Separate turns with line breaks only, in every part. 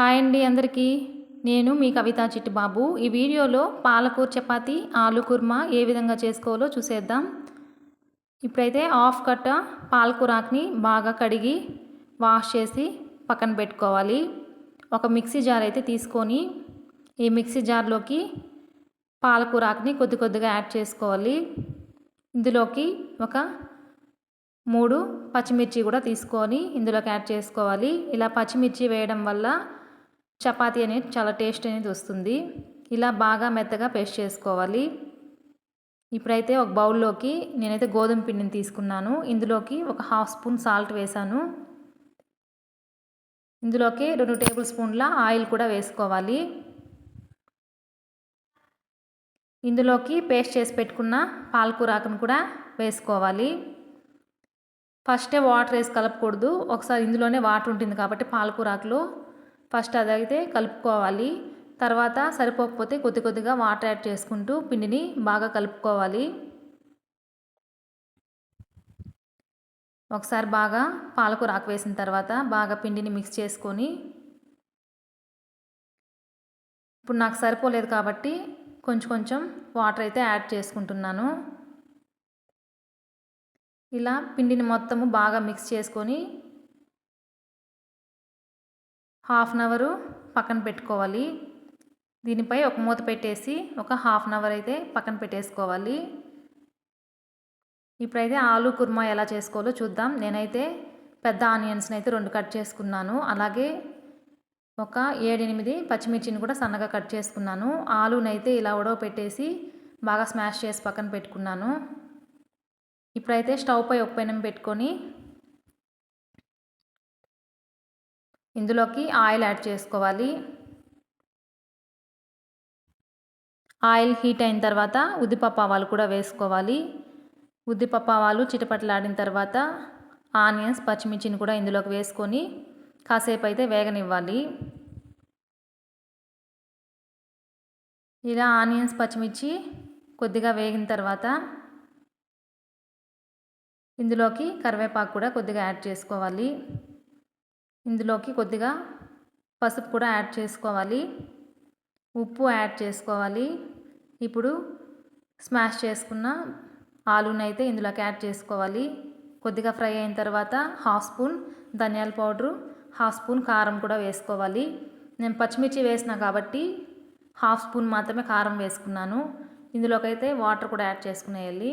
Hi అండి అందరికీ. నేను మీ కవితా చిట్టుబాబు. ఈ వీడియోలో పాలకూర చపాతి ఆలు కుర్మా ఏ విధంగా చేసుకోవాలో చూసేద్దాం. ఇప్పుడైతే హాఫ్ కట్ట పాలకూరాకుని బాగా కడిగి వాష్ చేసి పక్కన పెట్టుకోవాలి. ఒక మిక్సీ జార్ అయితే తీసుకొని ఈ మిక్సీ జార్లోకి పాలకూరాకుని కొద్ది కొద్దిగా యాడ్ చేసుకోవాలి. ఇందులోకి ఒక మూడు పచ్చిమిర్చి కూడా తీసుకొని ఇందులోకి యాడ్ చేసుకోవాలి. ఇలా పచ్చిమిర్చి వేయడం వల్ల చపాతీ అనేది చాలా టేస్ట్ అనేది వస్తుంది. ఇలా బాగా మెత్తగా పేస్ట్ చేసుకోవాలి. ఇప్పుడైతే ఒక బౌల్లోకి నేనైతే గోధుమ పిండిని తీసుకున్నాను. ఇందులోకి ఒక హాఫ్ స్పూన్ సాల్ట్ వేసాను. ఇందులోకి రెండు టేబుల్ స్పూన్ల ఆయిల్ కూడా వేసుకోవాలి. ఇందులోకి పేస్ట్ చేసి పెట్టుకున్న పాలకూరాకును కూడా వేసుకోవాలి. ఫస్టే వాటర్ వేసి కలపకూడదు. ఒకసారి ఇందులోనే వాటర్ ఉంటుంది కాబట్టి పాలకూరాకులో ఫస్ట్ అదైతే కలుపుకోవాలి. తర్వాత సరిపోకపోతే కొద్ది కొద్దిగా వాటర్ యాడ్ చేసుకుంటూ పిండిని బాగా కలుపుకోవాలి. ఒకసారి బాగా పాలకూర ఆకు వేసిన తర్వాత బాగా పిండిని మిక్స్ చేసుకొని ఇప్పుడు నాకు సరిపోలేదు కాబట్టి కొంచెం కొంచెం వాటర్ అయితే యాడ్ చేసుకుంటున్నాను. ఇలా పిండిని మొత్తము బాగా మిక్స్ చేసుకొని హాఫ్ అన్ అవరు పక్కన పెట్టుకోవాలి. దీనిపై ఒక మూత పెట్టేసి ఒక హాఫ్ అన్ అవర్ అయితే పక్కన పెట్టేసుకోవాలి. ఇప్పుడైతే ఆలు కుర్మా ఎలా చేసుకోవాలో చూద్దాం. నేనైతే పెద్ద ఆనియన్స్ని అయితే రెండు కట్ చేసుకున్నాను. అలాగే ఒక ఏడెనిమిది పచ్చిమిర్చిని కూడా సన్నగా కట్ చేసుకున్నాను. ఆలునైతే ఇలా ఉడవ పెట్టేసి బాగా స్మాష్ చేసి పక్కన పెట్టుకున్నాను. ఇప్పుడైతే స్టవ్ పై ఒక పెనం పెట్టుకొని ఇందులోకి ఆయిల్ యాడ్ చేసుకోవాలి. ఆయిల్ హీట్ అయిన తర్వాత ఉద్దిపప్పు ఆవాలు కూడా వేసుకోవాలి. ఉద్దిపప్పు ఆవాలు చిటపట్లాడిన తర్వాత ఆనియన్స్ పచ్చిమిర్చిని కూడా ఇందులోకి వేసుకొని కాసేపు అయితే వేగనివ్వాలి. ఇలా ఆనియన్స్ పచ్చిమిర్చి కొద్దిగా వేగిన తర్వాత ఇందులోకి కరివేపాకు కూడా కొద్దిగా యాడ్ చేసుకోవాలి. ఇందులోకి కొద్దిగా పసుపు కూడా యాడ్ చేసుకోవాలి. ఉప్పు యాడ్ చేసుకోవాలి. ఇప్పుడు స్మాష్ చేసుకున్న ఆలూని అయితే ఇందులోకి యాడ్ చేసుకోవాలి. కొద్దిగా ఫ్రై అయిన తర్వాత హాఫ్ స్పూన్ ధనియాల పౌడరు హాఫ్ స్పూన్ కారం కూడా వేసుకోవాలి. నేను పచ్చిమిర్చి వేసిన కాబట్టి హాఫ్ స్పూన్ మాత్రమే కారం వేసుకున్నాను. ఇందులోకైతే వాటర్ కూడా యాడ్ చేసుకునేయాలి.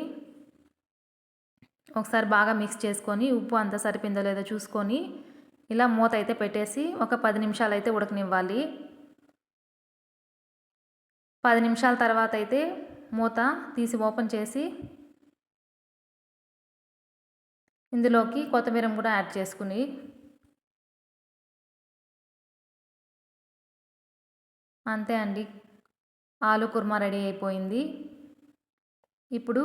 ఒకసారి బాగా మిక్స్ చేసుకొని ఉప్పు అంతా సరిపోయిందో లేదో చూసుకొని ఇలా మూత అయితే పెట్టేసి ఒక పది నిమిషాలు అయితే ఉడకనివ్వాలి. పది నిమిషాల తర్వాత అయితే మూత తీసి ఓపెన్ చేసి ఇందులోకి కొత్తిమీర కూడా యాడ్ చేసుకుని అంతే అండి. ఆలు కుర్మా రెడీ అయిపోయింది. ఇప్పుడు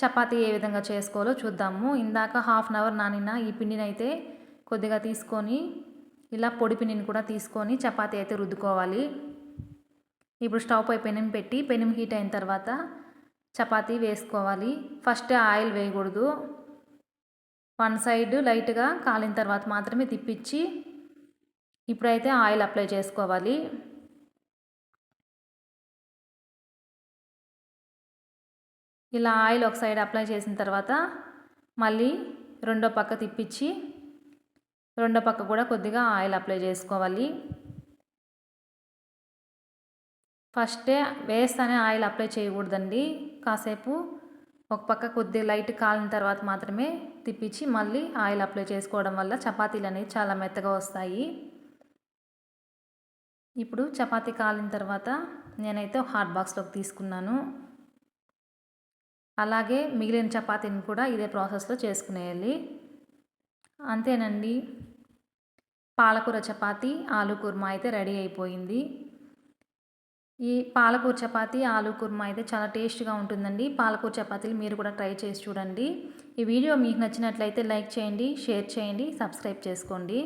చపాతీ ఏ విధంగా చేసుకోవాలో చూద్దాము. ఇందాక హాఫ్ అన్ అవర్ నానిన ఈ పిండిని అయితే కొద్దిగా తీసుకొని ఇలా పొడి పిండిని కూడా తీసుకొని చపాతీ అయితే రుద్దుకోవాలి. ఇప్పుడు స్టవ్ పై పెనం పెట్టి పెనం హీట్ అయిన తర్వాత చపాతీ వేసుకోవాలి. ఫస్ట్ ఆయిల్ వేయకూడదు. వన్ సైడ్ లైట్గా కాలిన తర్వాత మాత్రమే తిప్పించి ఇప్పుడైతే ఆయిల్ అప్లై చేసుకోవాలి. ఇలా ఆయిల్ ఒక సైడ్ అప్లై చేసిన తర్వాత మళ్ళీ రెండో పక్క తిప్పించి రెండో పక్క కూడా కొద్దిగా ఆయిల్ అప్లై చేసుకోవాలి. ఫస్టే వేస్తానే ఆయిల్ అప్లై చేయకూడదండి. కాసేపు ఒక పక్క కొద్దిగా లైట్ కాలిన తర్వాత మాత్రమే తిప్పించి మళ్ళీ ఆయిల్ అప్లై చేసుకోవడం వల్ల చపాతీలు అనేవి చాలా మెత్తగా వస్తాయి. ఇప్పుడు చపాతీ కాలిన తర్వాత నేనైతే హాట్ బాక్స్లోకి తీసుకున్నాను. అలాగే మిగిలిన చపాతీని కూడా ఇదే ప్రాసెస్లో చేసుకునేయాలి. అంతేనండి. పాలకూర చపాతీ ఆలు కుర్మా అయితే రెడీ అయిపోయింది. ఈ పాలకూర చపాతీ ఆలు కుర్మా అయితే చాలా టేస్ట్గా ఉంటుందండి. పాలకూర చపాతీలు మీరు కూడా ట్రై చేసి చూడండి. ఈ వీడియో మీకు నచ్చినట్లయితే లైక్ చేయండి షేర్ చేయండి సబ్స్క్రైబ్ చేసుకోండి.